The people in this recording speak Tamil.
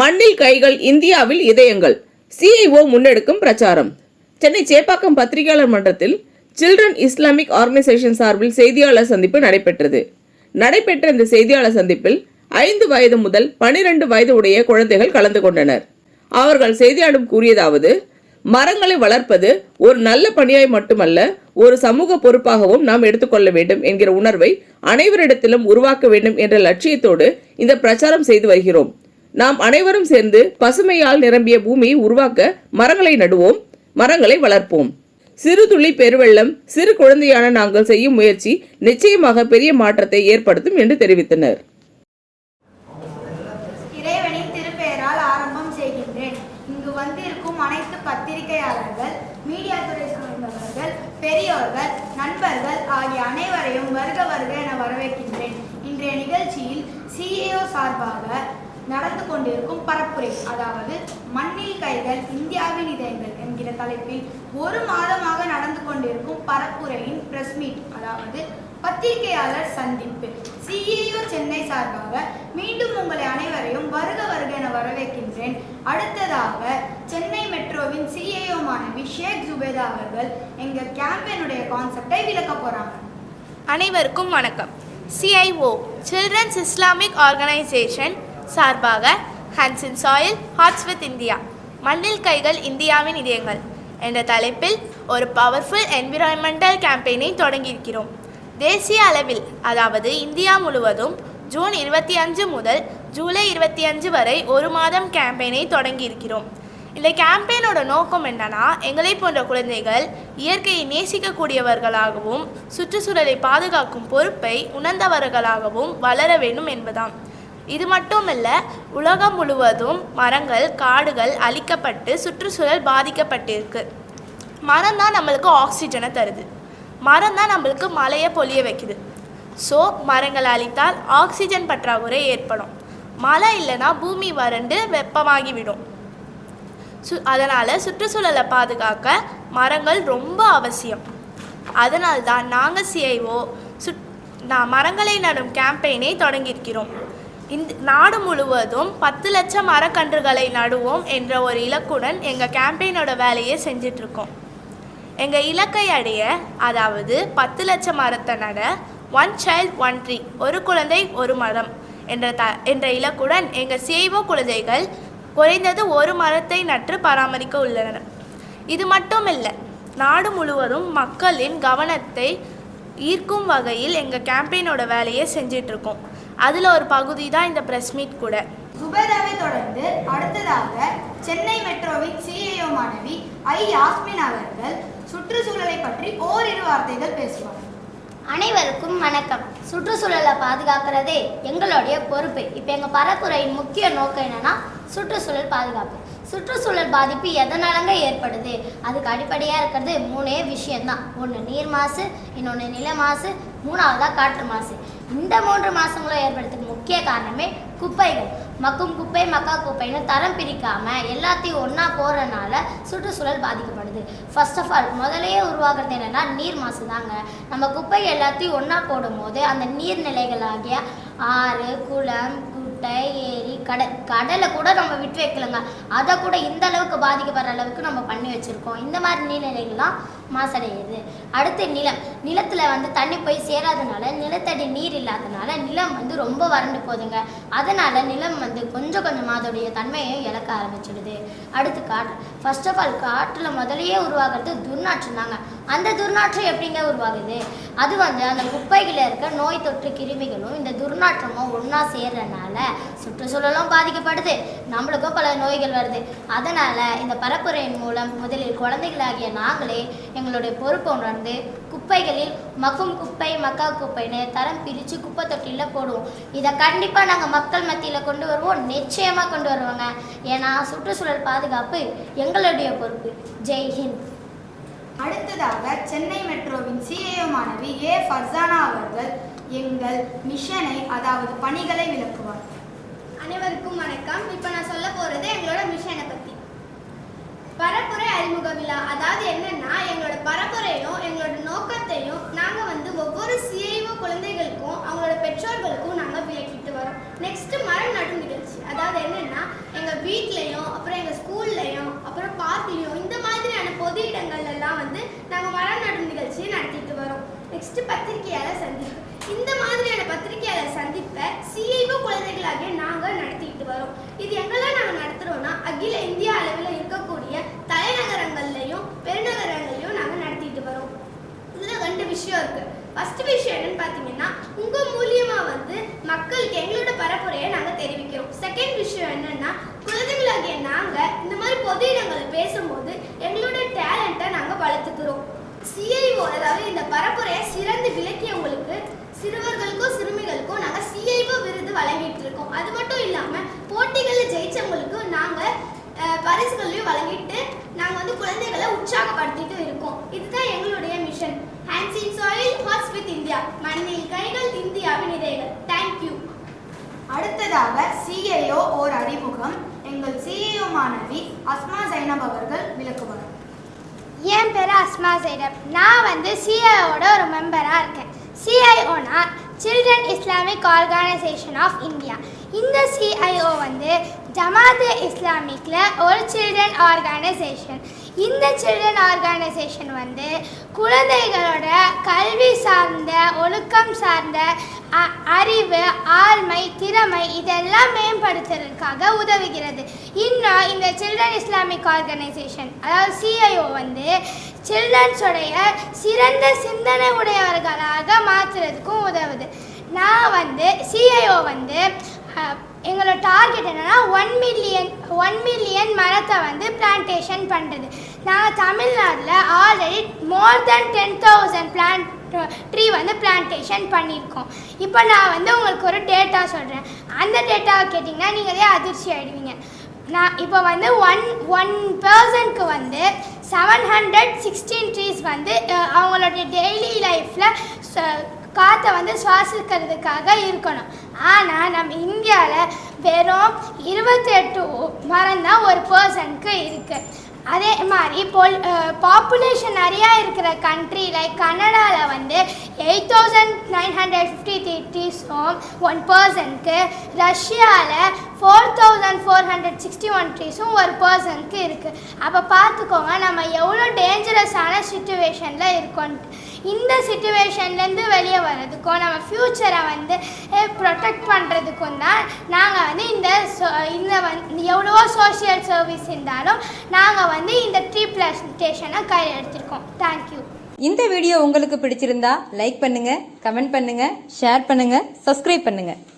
மண்ணில் கைகள் இந்தியாவில் இதயங்கள். சிஐஓ முன்னெடுக்கும் பிரச்சாரம். சென்னை சேப்பாக்கம் பத்திரிகையாளர் மன்றத்தில் சில்ட்ரன் இஸ்லாமிக் ஆர்கனைசேஷன் சார்பில் செய்தியாளர் சந்திப்பு நடைபெற்றது. நடைபெற்ற இந்த செய்தியாளர் சந்திப்பில் ஐந்து வயது முதல் பனிரெண்டு வயது உடைய குழந்தைகள் கலந்து கொண்டனர். அவர்கள் செய்தியாளரும் கூறியதாவது மரங்களை வளர்ப்பது ஒரு நல்ல பணியாய் மட்டுமல்ல ஒரு சமூக பொறுப்பாகவும் நாம் எடுத்துக்கொள்ள வேண்டும் என்கிற உணர்வை அனைவரிடத்திலும் உருவாக்க வேண்டும் என்ற லட்சியத்தோடு இந்த பிரச்சாரம் செய்து வருகிறோம். நாம் அனைவரும் சேர்ந்து பசுமையால் நிரம்பிய பூமியை உருவாக்க மரங்களை நடுவோம் மரங்களை வளர்ப்போம். சிறு துளி பெருவெள்ளம் சிறு குழந்தையான நாங்கள் செய்யும் முயற்சி நிச்சயமாக பெரிய மாற்றத்தை ஏற்படுத்தும் என்று தெரிவித்தனர். இறைவனின் திருப்பெயரால் ஆரம்பம் செய்கின்றேன். இங்கு வந்திருக்கும் அனைத்து பத்திரிகையாளர்கள் மீடியா துறை சார்ந்தவர்கள் பெரியோர்கள் நண்பர்கள் ஆகிய அனைவரையும் வருக வருக என வரவேற்கின்றேன். இன்றைய நிகழ்ச்சியில் சிஏஓ சார்பாக நடந்து கொண்டிருக்கும் பரப்புரை அதாவது மண்ணில் கைகள் இந்தியாவின் இதயங்கள் என்கிற தலைப்பில் ஒரு மாதமாக நடந்து கொண்டிருக்கும் பரப்புரையின் பிரஸ் மீட் அதாவது பத்திரிகையாளர் சந்திப்பு. சிஇஓ சென்னை சார்பாக மீண்டும் உங்களை அனைவரையும் வருக வருக என வரவேற்கின்றேன். அடுத்ததாக சென்னை மெட்ரோவின் சிஏஓ மாணவி ஷேக் ஜுபேதா அவர்கள் எங்க கேம்பெயினுடைய கான்செப்டை விளக்க போறாங்க. அனைவருக்கும் வணக்கம். சிஐஓ சில்ட்ரன்ஸ் இஸ்லாமிக் ஆர்கனைசேஷன் சார்பாக hands in soil hearts with India மண்ணில் கைகள் இந்தியாவின் இதயங்கள் என்ற தலைப்பில் ஒரு பவர்ஃபுல் என்விரான்மெண்டல் கேம்பெயினை தொடங்கியிருக்கிறோம். தேசிய அளவில் அதாவது இந்தியா முழுவதும் ஜூன் இருபத்தி அஞ்சு முதல் ஜூலை இருபத்தி அஞ்சு வரை ஒரு மாதம் கேம்பெயினை தொடங்கியிருக்கிறோம். இந்த கேம்பெயினோட நோக்கம் என்னன்னா எங்களை போன்ற குழந்தைகள் இயற்கையை நேசிக்கக்கூடியவர்களாகவும் சுற்றுச்சூழலை பாதுகாக்கும் பொறுப்பை உணர்ந்தவர்களாகவும் வளர வேண்டும் என்பதாம் இது மட்டுமல்ல உலகம் முழுவதும் மரங்கள் காடுகள் அழிக்கப்பட்டு சுற்றுச்சூழல் பாதிக்கப்பட்டிருக்கு. மரம் தான் நம்மளுக்கு ஆக்சிஜனை தருது. மரம் தான் நம்மளுக்கு மழையை பொழிய வைக்குது. ஸோ மரங்கள் அழித்தால் ஆக்சிஜன் பற்றாக்குறை ஏற்படும். மழை இல்லைன்னா பூமி வறண்டு வெப்பமாகிவிடும். சு அதனால் சுற்றுச்சூழலை பாதுகாக்க மரங்கள் ரொம்ப அவசியம். அதனால்தான் நாங்கள் சிஐஓ சுட் நான் மரங்களை நடும் கேம்பெயினை தொடங்கியிருக்கிறோம். இந்த நாடு முழுவதும் பத்து லட்சம் மரக்கன்றுகளை நடுவோம் என்ற ஒரு இலக்குடன் எங்கள் கேம்பெயினோட வேலையை செஞ்சிட்ருக்கோம். எங்கள் இலக்கை அடைய அதாவது பத்து லட்சம் மரத்தை நட ஒன் சைல்ட் ஒன் ட்ரீ ஒரு குழந்தை ஒரு மரம் என்ற த என்ற இலக்குடன் எங்கள் சிஐஓ குழந்தைகள் குறைந்தது ஒரு மரத்தை நற்று பராமரிக்க உள்ளனர். இது மட்டும் இல்லை நாடு முழுவதும் மக்களின் கவனத்தை ஈர்க்கும் வகையில் எங்கள் கேம்பெயினோட வேலையை செஞ்சிட்ருக்கோம். அதில் ஒரு பகுதி தான் இந்த ப்ரெஸ் மீட் கூட. சுபேதாவை தொடர்ந்து அடுத்ததாக சென்னை மெட்ரோவின் சிஏஓ மாணவி ஐ யாஸ்மின் அவர்கள் சுற்றுச்சூழலை பற்றி ஓரிரு வார்த்தைகள் பேசுவார். அனைவருக்கும் வணக்கம். சுற்றுச்சூழலை பாதுகாக்கிறதே எங்களுடைய பொறுப்பு. இப்போ எங்கள் பரப்புரையின் முக்கிய நோக்கம் என்னன்னா சுற்றுச்சூழல் பாதுகாப்பு. சுற்றுச்சூழல் பாதிப்பு எதனாலங்க ஏற்படுது? அதுக்கு அடிப்படையாக இருக்கிறது மூணே விஷயம்தான். ஒன்று நீர் மாசு இன்னொன்று நில மாசு மூணாவதாக காற்று மாசு. இந்த மூன்று மாசங்களும் ஏற்படுறதுக்கு முக்கிய காரணமே குப்பைகள். மக்கும் குப்பை மக்கா குப்பைன்னு தரம் பிரிக்காமல் எல்லாத்தையும் ஒன்றா போகிறனால சுற்றுச்சூழல் பாதிக்கப்படுது. ஃபர்ஸ்ட் ஆஃப் ஆல் முதலையே உருவாகிறது என்னென்னா நீர் மாசு தாங்க நம்ம குப்பை எல்லாத்தையும் ஒன்றா போடும்போது அந்த நீர்நிலைகளாகிய ஆறு குளம் குட்டை ஏரி கடல். கடலை கூட நம்ம விட்டு வைக்கலங்க. அதை கூட இந்த அளவுக்கு பாதிக்கப்படுற அளவுக்கு நம்ம பண்ணி வச்சுருக்கோம். இந்த மாதிரி நீர்நிலைகள்லாம் மாசடையுது. அடுத்து நிலம். நிலத்தில் வந்து தண்ணி போய் சேராதனால நிலத்தடி நீர் இல்லாதனால நிலம் வந்து ரொம்ப வறண்டு போகுதுங்க. அதனால் நிலம் வந்து கொஞ்சம் கொஞ்சமாக அதோடைய தன்மையை இழக்க ஆரம்பிச்சிடுது. அடுத்து காற்று. ஃபர்ஸ்ட் ஆஃப் ஆல் காற்றில் முதலையே உருவாகிறது துர்நாற்றம் தாங்க. அந்த துர்நாற்றம் எப்படிங்க உருவாகுது? அது வந்து அந்த குப்பைகளில் இருக்க நோய் தொற்று கிருமிகளும் இந்த துர்நாற்றமும் ஒன்றா சேர்றதுனால சுற்றுச்சூழலும் பாதிக்கப்படுது. நம்மளுக்கும் பல நோய்கள் வருது. அதனால் இந்த பரப்புரையின் மூலம் முதலில் குழந்தைகளாகிய நாங்களே எங்களுடைய பொறுப்பை உணர்ந்து குப்பைகள் குப்பைகளில் மக்கும் குப்பை மக்கா குப்பைன்னு தரம் பிரித்து குப்பை தொட்டியில் போடுவோம். இதை கண்டிப்பாக நாங்கள் மக்கள் மத்தியில் கொண்டு வருவோம். நிச்சயமாக கொண்டு வருவோங்க. ஏன்னா சுற்றுச்சூழல் பாதுகாப்பு எங்களுடைய பொறுப்பு. ஜெய் ஹிந்த். அடுத்ததாக சென்னை மெட்ரோவின் சிஏஓ மாணவி ஏ. ஃபர்சானா அவர்கள் எங்கள் மிஷனை அதாவது பணிகளை விளக்குவார். அனைவருக்கும் வணக்கம். இப்போ நான் சொல்ல போகிறது எங்களோட மிஷனை பற்றி பரப்புரை அறிமுக விழா அதாவது என்னன்னா எங்களோட பரப்புரையும் எங்களோட நோக்கத்தையும் நாங்கள் வந்து ஒவ்வொரு சிஐஓ குழந்தைகளுக்கும் அவங்களோட பெற்றோர்களுக்கும் நாங்கள் விளக்கிட்டு வரோம். நெக்ஸ்ட் மரம் நடும் நிகழ்ச்சி. அதாவது என்னன்னா எங்கள் வீட்லேயும் அப்புறம் எங்கள் ஸ்கூல்லையும் அப்புறம் பார்க்லேயும் இந்த மாதிரியான பொது இடங்கள்ல எல்லாம் வந்து நாங்கள் மரம் நடும் நிகழ்ச்சியை நடத்திட்டு வரோம். நெக்ஸ்ட் பத்திரிகையாளர் சந்திப்பு. இந்த மாதிரியான பத்திரிகையாளர் சந்திப்பை சிஐஓ குழந்தைகளாக நாங்கள் நடத்திட்டு வரோம். இது எங்கெல்லாம் நாங்கள் பார்த்தோம்னா அகில இந்திய அளவில் இருக்கக்கூடிய தலைநகரங்கள்லையும் பெருநகரங்கள்லையும் நாங்கள் நடத்திட்டு வரோம். இதில் ரெண்டு விஷயம் இருக்கு. ஃபர்ஸ்ட் விஷயம் என்னன்னு பார்த்தீங்கன்னா உங்க மூலியமா வந்து மக்களுக்கு எங்களோட பரப்புரையை நாங்க தெரிவிக்கிறோம். செகண்ட் விஷயம் என்னன்னா குழந்தைகளாகிய நாங்க இந்த மாதிரி பொது இடங்கள் பேசும்போது எங்களோட டேலண்ட்டை நாங்க வளர்த்துக்கிறோம். சிஐஓ அதாவது இந்த பரப்புரையை சிறந்து விளக்கியவங்களுக்கு சிறுவர்களுக்கும் சிறுமிகளுக்கும் நாங்க சிஐஓ விருது வழங்கிட்டு இருக்கோம். அது மட்டும் இல்லாம போட்டிகளில் ஜெயிச்சவங்களுக்கு பரிசுகளையும் வழங்கிட்டு நாங்க வந்து குழந்தைகளை உற்சாகப்படுத்திட்டு இருக்கோம். இதுதான் எங்களுடைய mission hands in soil hearts with India மண்ணில் கைகள் இந்தியாவின் இதயங்கள். தேங்க்யூ அடுத்ததாக சிஐஓ ஓர் அறிமுகம். எங்கள் சிஐஓ மாணவி அஸ்மா ஜைனப் அவர்கள் விளக்குவார். என் பேர் அஸ்மா சைடப் நான் வந்து சிஐஓட ஒரு மெம்பராக இருக்கேன். சிஐஓனா children Islamic organisation of India இந்த சிஐஓ வந்து ஜமாத் இஸ்லாமிக்கில் ஒரு சில்ட்ரன் ஆர்கனைசேஷன் இந்த சில்ட்ரன் ஆர்கனைசேஷன் வந்து குழந்தைகளோட கல்வி சார்ந்த ஒழுக்கம் சார்ந்த அ- அறிவு ஆழ்மை திறமை இதெல்லாம் மேம்படுத்துறதுக்காக உதவுகிறது. இன்னும் இந்த சில்ட்ரன் இஸ்லாமிக் ஆர்கனைசேஷன் அதாவது சிஐஓ வந்து சில்ட்ரன்ஸுடைய சிறந்த சிந்தனை உடையவர்களாக மாற்றுறதுக்கும் உதவுது. நான் வந்து சிஐஓ வந்து எங்களோட டார்கெட் என்னன்னா ஒன் மில்லியன் ஒன் மில்லியன் மரத்தை வந்து பிளான்டேஷன் பண்ணுறது நாங்கள் தமிழ்நாட்டில் already more then ten thousand plant tree வந்து பிளான்டேஷன் பண்ணியிருக்கோம். இப்போ நான் வந்து உங்களுக்கு ஒரு டேட்டா சொல்கிறேன் அந்த டேட்டாவை கேட்டிங்கன்னா நீங்களே அதிர்ச்சி ஆகிடுவீங்க நான் இப்போ வந்து ஒன் ஒன் பர்சன்ட்க்கு வந்து செவன் ஹண்ட்ரட் சிக்ஸ்டீன் ட்ரீஸ் வந்து அவங்களுடைய டெய்லி லைஃப்பில் காற்றை வந்து சுவாசிக்கிறதுக்காக இருக்கணும். ஆனால் நம்ம இந்தியாவில் வெறும் இருபத்தெட்டு மரம் தான் ஒரு பர்சனுக்கு இருக்குது அதே மாதிரி பொல் பாப்புலேஷன் நிறையா இருக்கிற கண்ட்ரி லைக் கனடாவில் வந்து eight thousand nine hundred fifty ட்ரீஸும் one பர்சனுக்கு ரஷ்யாவில் four thousand four hundred sixty one ட்ரீஸும் ஒரு பர்சனுக்கு இருக்குது அப்போ பார்த்துக்கோங்க நம்ம எவ்வளோ டேஞ்சரஸான சுச்சுவேஷனில் இருக்கோன்ட்டு இந்த சுச்சுவேஷன்லேருந்து வெளியே வர்றதுக்கும் நம்ம ஃப்யூச்சரை வந்து ப்ரொடெக்ட் பண்ணுறதுக்கும் தான் நாங்கள் வந்து வந்து எவ்வளவோ சோஷியல் சர்வீஸ் இருந்தாலும் நாங்கள் வந்து இந்த ட்ரீ ஸ்டேஷனை கையில் எடுத்திருக்கோம். தேங்க்யூ இந்த வீடியோ உங்களுக்கு பிடிச்சிருந்தா லைக் பண்ணுங்கள் கமெண்ட் பண்ணுங்கள் ஷேர் பண்ணுங்கள் சப்ஸ்கிரைப் பண்ணுங்கள்